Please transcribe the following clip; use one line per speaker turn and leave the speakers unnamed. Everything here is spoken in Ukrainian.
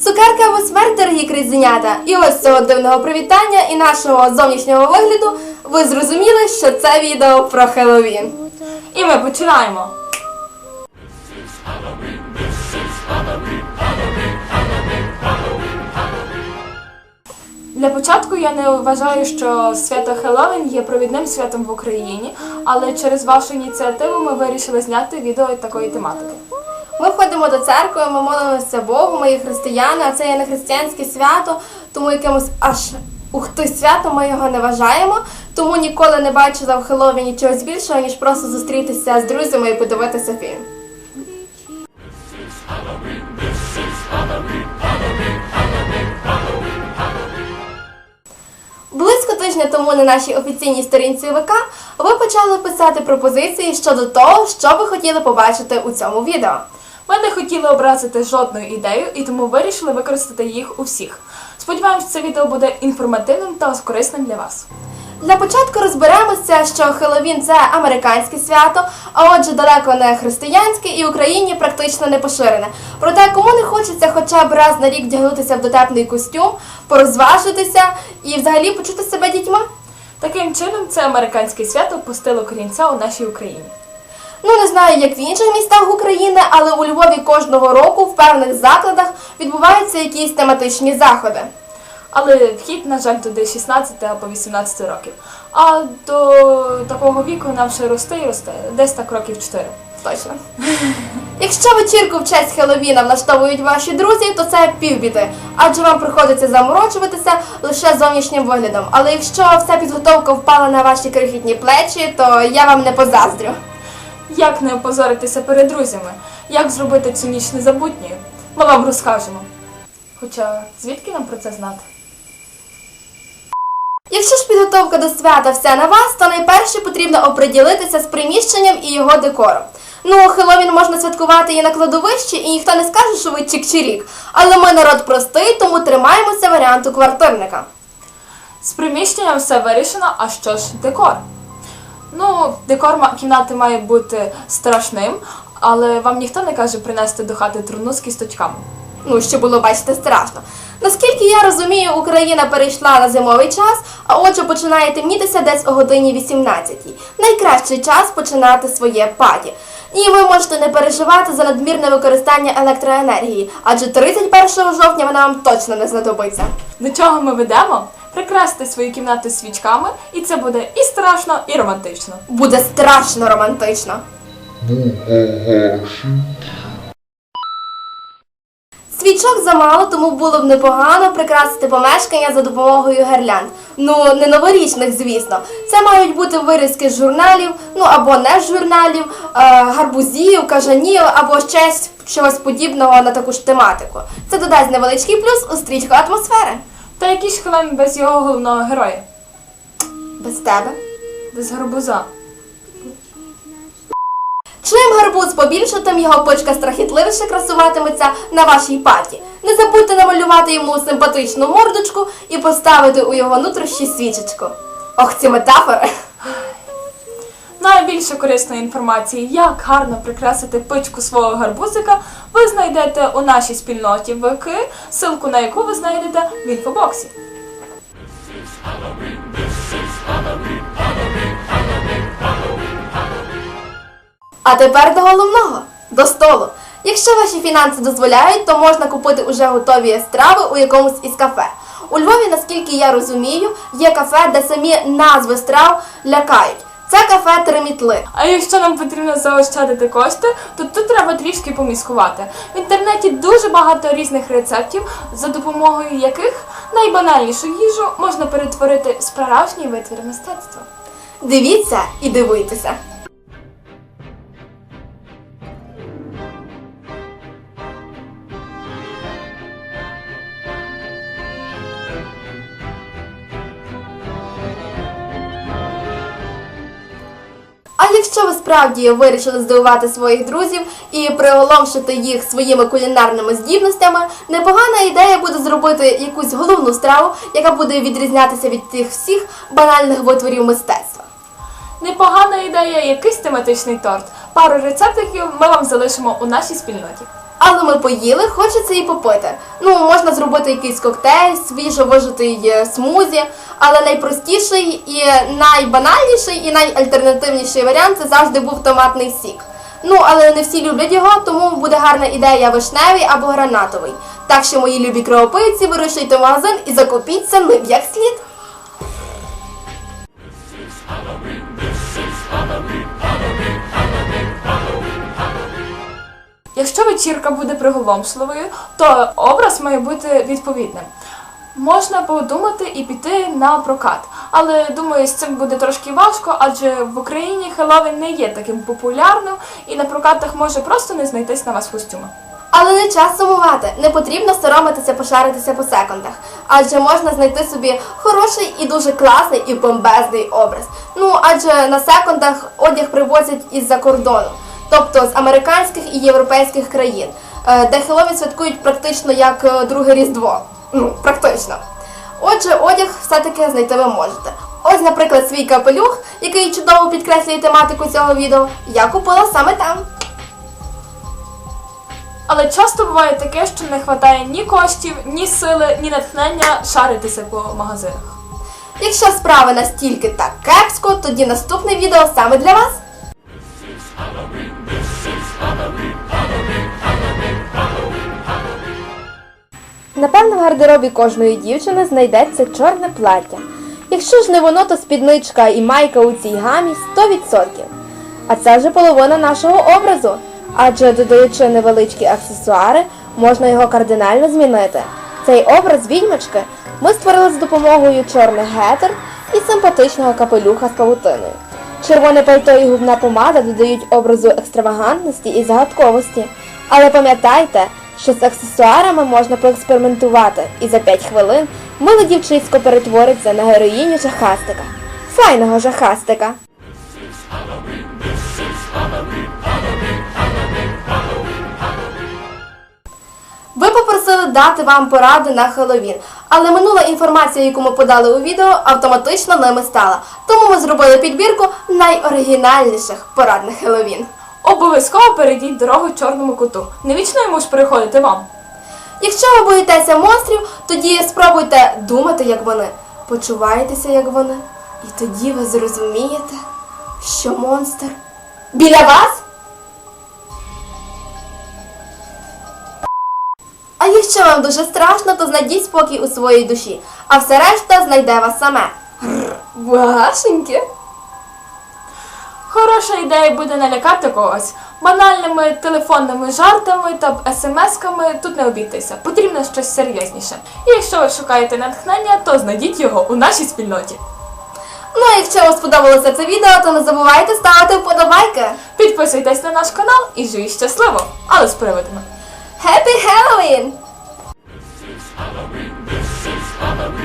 Цукерки або смерть, дорогі кризенята. І ось цього дивного привітання і нашого зовнішнього вигляду ви зрозуміли, що це відео про Хеллоуін.
І ми починаємо. Для початку я не вважаю, що свято Хеллоуін є провідним святом в Україні, але через вашу ініціативу ми вирішили зняти відео такої тематики.
Ми ходимо до церкви, ми молимося Богу, ми є християни, а це є не християнське свято, тому якимось аж ух ти свято ми його не вважаємо. Тому ніколи не бачила в Хеллоуіні чогось більшого, ніж просто зустрітися з друзями і подивитися фільм. Близько тижня тому на нашій офіційній сторінці ВК ви почали писати пропозиції щодо того, що ви хотіли побачити у цьому відео.
Ми не хотіли образити жодну ідею і тому вирішили використати їх у всіх. Сподіваємось, це відео буде інформативним та корисним для вас.
Для початку розберемося, що Хеллоуін – це американське свято, а отже, далеко не християнське і в Україні практично не поширене. Проте кому не хочеться хоча б раз на рік вдягнутися в дотепний костюм, порозважитися і взагалі почути себе дітьми?
Таким чином, це американське свято пустило корінця у нашій Україні.
Ну не знаю, як в інших містах України, але у Львові кожного року в певних закладах відбуваються якісь тематичні заходи.
Але вхід, на жаль, туди 16 або 18 років. А до такого віку нам ще рости і рости, десь так років 4.
Точно. Якщо вечірку в честь Хеллоуіна влаштовують ваші друзі, то це півбіди, адже вам приходиться заморочуватися лише зовнішнім виглядом. Але якщо вся підготовка впала на ваші крихітні плечі, то я вам не позаздрю.
Як не опозоритися перед друзями? Як зробити цю ніч незабутньою? Ми вам розкажемо. Хоча звідки нам про це знати?
Якщо ж підготовка до свята вся на вас, то найперше потрібно оприділитися з приміщенням і його декором. Ну, Хеллоуін можна святкувати і на кладовищі, і ніхто не скаже, що ви чик-чирік. Але ми народ простий, тому тримаємося варіанту квартирника.
З приміщенням все вирішено, а що ж декор? Ну, декор кімнати має бути страшним, але вам ніхто не каже принести до хати труну з кісточками.
Ну, що було, бачите, страшно. Наскільки я розумію, Україна перейшла на зимовий час, а отже починає темнітися десь о годині 18. Найкращий час починати своє паті. І ви можете не переживати за надмірне використання електроенергії, адже 31 жовтня вона вам точно не знадобиться.
До чого ми ведемо? Прикрасити свою кімнату свічками, і це буде і страшно, і романтично.
Буде страшно романтично. Свічок замало, тому було б непогано прикрасити помешкання за допомогою гирлянд. Ну, не новорічних, звісно. Це мають бути вирізки з журналів, ну або не з журналів, е, гарбузів, кажанів, або щось чогось подібного на таку ж тематику. Це додасть невеличкий плюс у стрічку атмосфери.
Та якийсь хвилин без його головного героя,
Без тебе.
без гарбуза.
Чим гарбуз побільше, тим його почка страхітливіше красуватиметься на вашій паті. Не забудьте намалювати йому симпатичну мордочку і поставити у його нутрощі свічечку. Ох, ці метафори!
Найбільше корисної інформації, як гарно прикрасити пичку свого гарбузика, ви знайдете у нашій спільноті ВК, ссылку на яку ви знайдете в інфобоксі.
А тепер до головного до столу. Якщо ваші фінанси дозволяють, то можна купити уже готові страви у якомусь із кафе. У Львові, наскільки я розумію, є кафе, де самі назви страв лякають. Це кафе Тремітли.
А якщо нам потрібно заощадити кошти, то тут треба трішки поміскувати. В інтернеті дуже багато різних рецептів, за допомогою яких найбанальнішу їжу можна перетворити в справжній витвір мистецтва.
Дивіться і дивуйтеся. Якщо ви справді вирішили здивувати своїх друзів і приголомшити їх своїми кулінарними здібностями, непогана ідея буде зробити якусь головну страву, яка буде відрізнятися від тих всіх банальних витворів мистецтва.
Непогана ідея, якийсь тематичний торт. Пару рецептиків ми вам залишимо у нашій спільноті.
Але ми поїли, хочеться і попити. Ну, можна зробити якийсь коктейль, свіжо вижитий е, смузі, але найпростіший і найбанальніший і найальтернативніший варіант це завжди був томатний сік. Ну, але не всі люблять його, тому буде гарна ідея вишневий або гранатовий. Так що, мої любі кровопийці, вирушуйте в магазин і закупіться ним як слід.
Якщо вечірка буде приголомшливою, то образ має бути відповідним. Можна подумати і піти на прокат, але думаю, з цим буде трошки важко, адже в Україні Хеллоуін не є таким популярним, і на прокатах може просто не знайтись на вас костюми.
Але не час сумувати, не потрібно соромитися пошаритися по секундах, адже можна знайти собі хороший і дуже класний і бомбезний образ. Ну адже на секундах одяг привозять із-за кордону, тобто з американських і європейських країн, е, де Хеллоуін святкують практично як е, друге різдво. Ну, практично. Отже, одяг все-таки знайти ви можете. Ось, наприклад, свій капелюх, який чудово підкреслює тематику цього відео, я купила саме там.
Але часто буває таке, що не вистачає ні коштів, ні сили, ні натхнення шаритися по магазинах.
Якщо справи настільки так кепсько, тоді наступне відео саме для вас. Напевно, в гардеробі кожної дівчини знайдеться чорне плаття. Якщо ж не воно, то спідничка і майка у цій гамі 100%. А це вже половина нашого образу. Адже додаючи невеличкі аксесуари, можна його кардинально змінити. Цей образ відьмачки ми створили з допомогою чорних гетер і симпатичного капелюха з павутиною. Червоне пальто і губна помада додають образу екстравагантності і загадковості. Але пам'ятайте, що з аксесуарами можна поекспериментувати, і за 5 хвилин миле дівчисько перетвориться на героїню жахастика. Файного жахастика. Ви попросили дати вам поради на Хеллоуін, але минула інформація, яку ми подали у відео, автоматично ними стала. Тому ми зробили підбірку найоригінальніших порад на Хеллоуін.
Обов'язково перейдіть дорогу чорному коту. Не вічно йому ж переходити вам.
Якщо ви боїтеся монстрів, тоді спробуйте думати, як вони, почувайтеся, як вони, і тоді ви зрозумієте, що монстр біля вас. А якщо вам дуже страшно, то знайдіть спокій у своїй душі, а все решта знайде вас саме. Грр, Вашеньке.
Хороша ідея буде налякати когось. Банальними телефонними жартами та смс-ками тут не обійтися. Потрібно щось серйозніше. І якщо ви шукаєте натхнення, то знайдіть його у нашій спільноті.
Ну а якщо вам сподобалося це відео, то не забувайте ставити вподобайки.
Підписуйтесь на наш канал і живіть щасливо, але з привидами.
Happy Halloween!
Halloween, this is Halloween,